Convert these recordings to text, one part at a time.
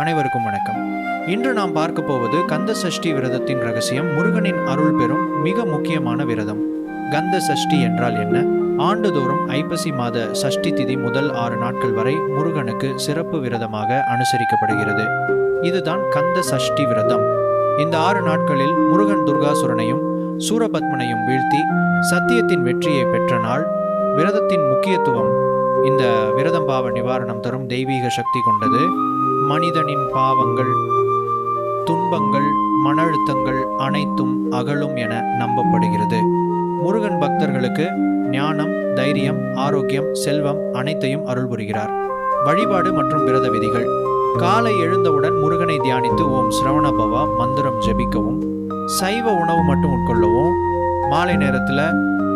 அனைவருக்கும் வணக்கம். இன்று நாம் பார்க்க போவது கந்த சஷ்டி விரதத்தின் ரகசியம் முருகனின் அருள் பெறும் மிக முக்கியமான விரதம். கந்த சஷ்டி என்றால் என்ன? ஆண்டுதோறும் ஐப்பசி மாத சஷ்டி திதி முதல் ஆறு நாட்கள் வரை முருகனுக்கு சிறப்பு விரதமாக அனுசரிக்கப்படுகிறது. இதுதான் கந்த சஷ்டி விரதம். இந்த ஆறு நாட்களில் முருகன் துர்காசுரனையும் சூரபத்மனையும் வீழ்த்தி சத்தியத்தின் வெற்றியை பெற்ற நாள் விரதத்தின் முக்கியத்துவம் இந்த விரதம் பாவ நிவாரணம் தரும் தெய்வீக சக்தி கொண்டது. மனிதனின் பாவங்கள் துன்பங்கள் மன அழுத்தங்கள் அனைத்தும் அகலும் என நம்பப்படுகிறது. முருகன் பக்தர்களுக்கு ஞானம் தைரியம் ஆரோக்கியம் செல்வம் அனைத்தையும் அருள் புரிகிறார். வழிபாடு மற்றும் விரத விதிகள். காலை எழுந்தவுடன் முருகனை தியானித்து ஓம் சிரவணபவா மந்திரம் ஜெபிக்கவும் சைவ உணவு மட்டும் உட்கொள்ளவும் மாலை நேரத்தில்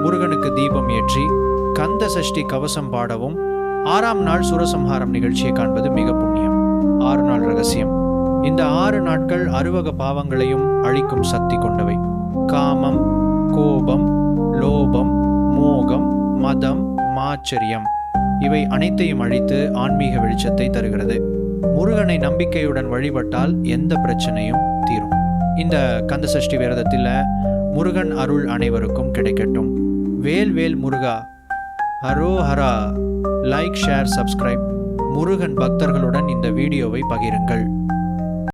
முருகனுக்கு தீபம் ஏற்றி கந்த சஷ்டி கவசம் பாடவும் ஆறாம் நாள் சுரசம்ஹாரம் நிகழ்ச்சியை காண்பது மிக புண்ணியம். ஆறு நாள் ரகசியம். இந்த ஆறு நாட்கள் அருவக பாவங்களையும் அழிக்கும் சக்தி கொண்டவை. காமம் கோபம் லோபம் மோகம் மதம் மாச்சரியம். இவை அனைத்தையும் அழித்து ஆன்மீக வெளிச்சத்தை தருகிறது. முருகனை நம்பிக்கையுடன் வழிபட்டால் எந்த பிரச்சனையும் தீரும். இந்த கந்த சஷ்டி விரதத்தில் முருகன் அருள் அனைவருக்கும் கிடைக்கட்டும். வேல் வேல் முருகா. ஹரோஹரா லைக் ஷேர் சப்ஸ்கிரைப். முருகன் பக்தர்களுடன் இந்த வீடியோவை பகிருங்கள்.